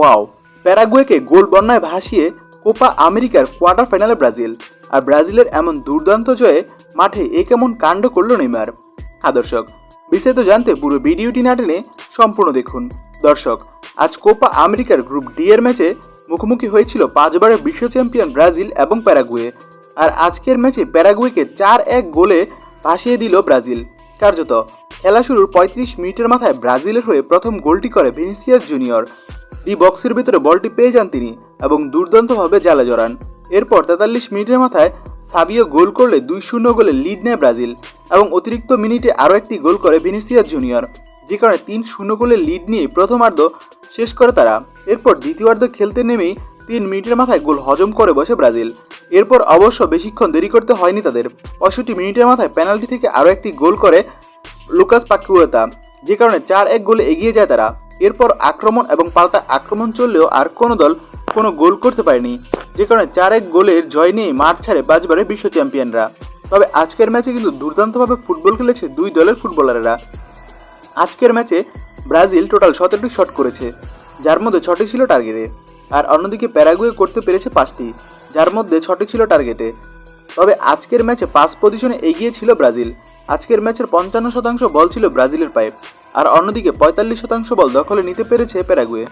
Wow, প্যারাগুয়েকে গোল বন্যায় ভাসিয়ে Copa আমেরিকার কোয়ার্টার ফাইনালে ব্রাজিল। আর ব্রাজিলের এমন দুর্দান্ত জয়ে মাঠে এ কেমন কাণ্ড করল নেইমার। হ্যাঁ দর্শক, বিস্তারিত জানতে পুরো ভিডিওটি না টেনে সম্পূর্ণ দেখুন। দর্শক, আজ কোপা আমেরিকার গ্রুপ ডি এর ম্যাচে মুখোমুখি হয়েছিল পাঁচবারের বিশ্ব চ্যাম্পিয়ন ব্রাজিল এবং প্যারাগুয়ে। আর আজকের ম্যাচে প্যারাগুয়েকে চার এক গোলে ভাসিয়ে দিল ব্রাজিল। কার্যত, খেলা শুরুর পঁয়ত্রিশ মিনিটের মাথায় ব্রাজিলের হয়ে প্রথম গোলটি করে ভিনিসিয়াস জুনিয়র। ডি বক্সের ভিতরে বলটি পেয়ে যান তিনি এবং দুর্দান্তভাবে জালে জড়ান। এরপর তেতাল্লিশ মিনিটের মাথায় সাবিও গোল করলে দুই শূন্য গোলে লিড নেয় ব্রাজিল এবং অতিরিক্ত মিনিটে আরও একটি গোল করে ভিনিসিয়াস জুনিয়র, যে কারণে তিন শূন্য গোলে লিড নিয়ে প্রথমার্ধ শেষ করে তারা। এরপর দ্বিতীয়ার্ধ খেলতে নেমেই তিন মিনিটের মাথায় গোল হজম করে বসে ব্রাজিল। এরপর অবশ্য বেশিক্ষণ দেরি করতে হয়নি তাদের। পঁয়ষট্টি মিনিটের মাথায় পেনাল্টি থেকে আরও একটি গোল করে লুকাস পাকুয়েতা, যে কারণে চার এক গোলে এগিয়ে যায় তারা। এরপর আক্রমণ এবং পাল্টা আক্রমণ চললেও আর কোনো দল কোনো গোল করতে পারেনি, যে কারণে চার এক গোলের জয় নিয়ে মাঠ ছাড়ে পাঁচবারের বিশ্ব চ্যাম্পিয়নরা। তবে আজকের ম্যাচে কিন্তু দুর্দান্তভাবে ফুটবল খেলেছে দুই দলের ফুটবলাররা। আজকের ম্যাচে ব্রাজিল টোটাল সতেরোটি শট করেছে, যার মধ্যে ছটি ছিল টার্গেটে। আর অন্যদিকে প্যারাগুয়ে করতে পেরেছে পাঁচটি, যার মধ্যে ছটি ছিল টার্গেটে। তবে আজকের ম্যাচে পাঁচ পজিশনে এগিয়ে ছিল ব্রাজিল। আজকের ম্যাচের পঞ্চান্ন শতাংশ বল ছিল ব্রাজিলের পায়ে। আর অন্যদিকে পঁয়তাল্লিশ শতাংশ বল দখলে নিতে পেরেছে প্যারাগুয়ে